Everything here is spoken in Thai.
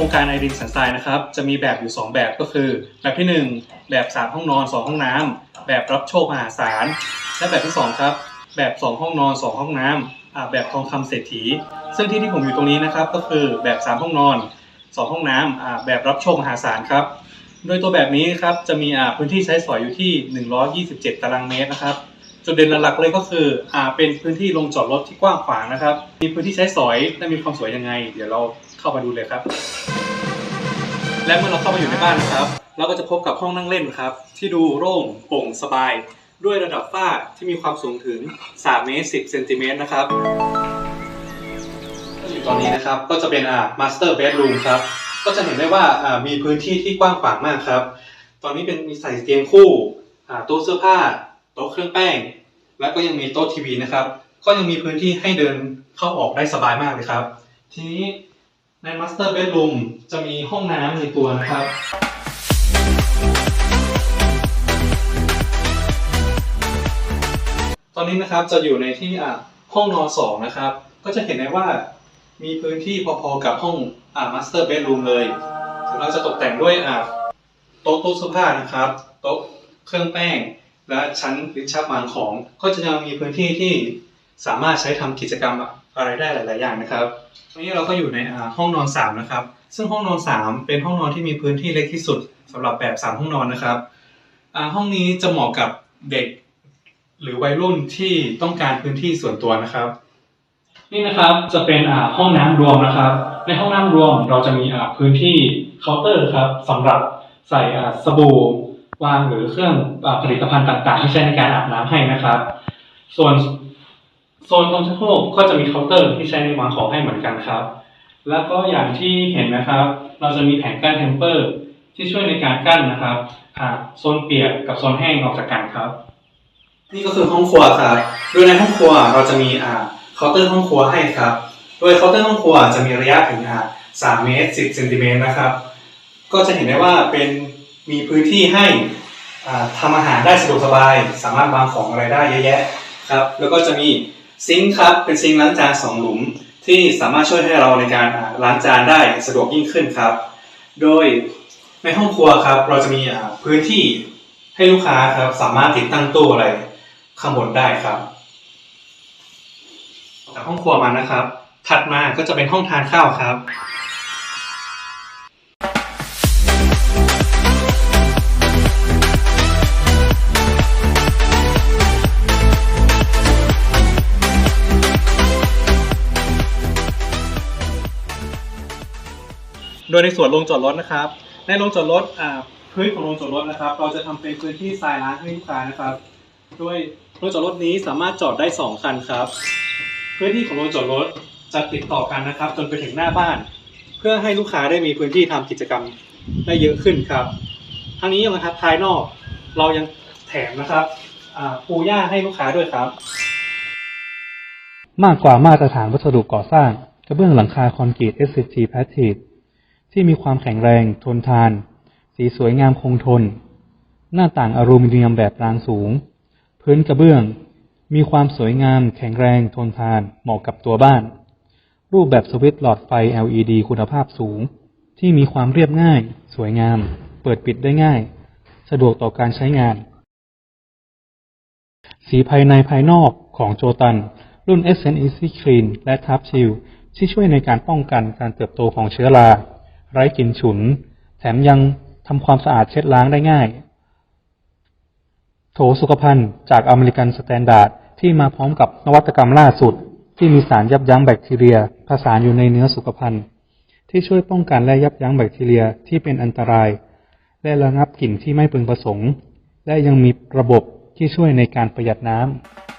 รงการไอรินสันทรายนะครับจะมีแบบอยู่ 2 แบบก็คือ แบบที่ 1 แบบ 3 ห้องนอน 2 ห้องน้ำแบบรับโชคมหาศาลและแบบที่ 2 ครับ แบบ 2 ห้องนอน 2 ห้องน้ำอ่าแบบทองคำเศรษฐี ซึ่งที่ที่ผมอยู่ตรงนี้นะครับก็คือแบบ 3 ห้องนอน 2 ห้องน้ำอ่าแบบรับโชคมหาศาลครับโดยตัวแบบนี้ครับจะมีพื้นที่ใช้สอยอยู่ที่ 127 ตารางเมตรนะครับจุดเด่นหลักๆเลยก็คืออ่าเป็นพื้นที่ลงจอดรถที่กว้างขวางนะครับ มีพื้นที่ใช้สอยและมีความสวยยังไง เดี๋ยวเราเข้ามาดูเลยครับ และเมื่อเราเข้ามาอยู่ในบ้านนะครับ เราก็จะพบกับห้องนั่งเล่นครับ ที่ดูโล่งโปร่งสบาย ด้วยระดับฝ้าที่มีความสูงถึง 3 เมตร 10 เซนติเมตรนะครับอยู่ตอนนี้นะครับก็จะเป็นอ่า master bedroom ครับ ก็จะเห็นได้ว่าอ่ามีพื้นที่ที่กว้างขวางมากครับ ตอนนี้เป็นมีใส่เตียงคู่อ่าตู้เสื้อผ้าโต๊ะเครื่องแป้ง และก็ยังมีโต๊ะทีวีนะครับ ก็ยังมีพื้นที่ให้เดินเข้าออกได้สบายมากเลยครับ ทีนี้ ใน Master Bedroom จะมีห้องน้ำในตัวนะครับ ตอนนี้นะครับจะอยู่ในที่อ่าห้องนอนสองนะครับ ก็จะเห็นได้ว่ามีพื้นที่พอๆกับห้องอ่า Master Bedroom เลยเราจะตกแต่งด้วยอ่าโต๊ะตู้เสื้อผ้านะครับ โต๊ะเครื่องแป้ง และชั้นลิ้นชักวางของ ก็จะยังมีพื้นที่ที่สามารถใช้ทำกิจกรรม อะไรได้หลาย ๆ อย่างนะครับตอนนี้เราก็อยู่ในห้องนอน3นะครับ ซึ่งห้องนอน 3 เป็นห้องนอนที่มีพื้นที่เล็กที่สุดสำหรับแบบ 3 ห้องนอนนะครับห้องนี้จะเหมาะกับเด็ก หรือวัยรุ่นที่ต้องการพื้นที่ส่วนตัวนะครับ นี่นะครับจะเป็นห้องน้ำรวมนะครับ ในห้องน้ำรวมเราจะมีพื้นที่เคาน์เตอร์ครับสำหรับใส่สบู่วางหรือเครื่องผลิตภัณฑ์ต่าง ๆ ที่ใช้ในการอาบน้ำให้นะครับ ส่วน โซนตรงชักโครกก็จะมีเคาน์เตอร์ที่ใช้ในวางของให้เหมือนกันครับ แล้วก็อย่างที่เห็นนะครับ เราจะมีแผงกั้นเทมเปอร์ ที่ช่วยในการกั้นนะครับโซนเปียกกับโซนแห้งออกจากกันครับ นี่ก็คือห้องครัวครับโดยในห้องครัวเราจะมีเคาน์เตอร์ห้องครัวให้ครับ โดยเคาน์เตอร์ห้องครัวจะมีระยะถึง3เมตร10เซนติเมตรนะครับ ก็จะเห็นได้ว่าเป็นมีพื้นที่ให้อ่าทำอาหารได้สะดวกสบาย สามารถวางของอะไรได้เยอะแยะครับ แล้วก็จะมี ซิงค์ครับเป็นซิงค์ล้างจานสองหลุม ที่สามารถช่วยให้เราในการล้างจานได้สะดวกยิ่งขึ้นครับ โดยในห้องครัวครับ เราจะมีพื้นที่ให้ลูกค้าครับสามารถติดตั้งตู้อะไรข้างบนได้ครับจากห้องครัวมานะครับ ถัดมาก็จะเป็นห้องทานข้าวครับ โดยในส่วนโรงจอดรถนะครับ ในโรงจอดรถอ่าพื้นของโรงจอดรถนะครับ เราจะทำเป็นพื้นที่ทรายล้างให้ลูกค้านะครับโดยโรงจอดรถนี้สามารถจอดได้ 2 คันครับ พื้นที่ของโรงจอดรถจะติดต่อกันนะครับ จนไปถึงหน้าบ้าน เพื่อให้ลูกค้าได้มีพื้นที่ทำกิจกรรมได้เยอะขึ้นครับทั้งนี้ยังนะครับภายนอกเรายังแถมนะครับปูหญ้าให้ลูกค้าด้วยครับ มากกว่ามาตรฐานวัสดุก่อสร้างกระเบื้องหลังคาคอนกรีต SCG Passive ที่มีความแข็งแรงทนทาน สีสวยงามคงทน หน้าต่างอลูมิเนียมแบบรางสูง พื้นกระเบื้อง มีความสวยงาม แข็งแรงทนทาน เหมาะกับตัวบ้าน รูปแบบสวิตช์หลอดไฟ LED คุณภาพสูง ที่มีความเรียบง่าย สวยงาม เปิดปิดได้ง่าย สะดวกต่อการใช้งาน สีภายในภายนอกของโจตัน รุ่น s s e n e Easy Clean และ Top Shield ที่ช่วยในการป้องกันการเติบโตของเชื้อรา ไร้กลิ่นฉุน แถมยังทำความสะอาดเช็ดล้างได้ง่าย โถสุขภัณฑ์จากอเมริกันสแตนดาร์ดที่มาพร้อมกับนวัตกรรมล่าสุด ที่มีสารยับยั้งแบคทีเรีย ผสานอยู่ในเนื้อสุขภัณฑ์ ที่ช่วยป้องกันและยับยั้งแบคทีเรียที่เป็นอันตราย และระงับกลิ่นที่ไม่พึงประสงค์ และยังมีระบบที่ช่วยในการประหยัดน้ำ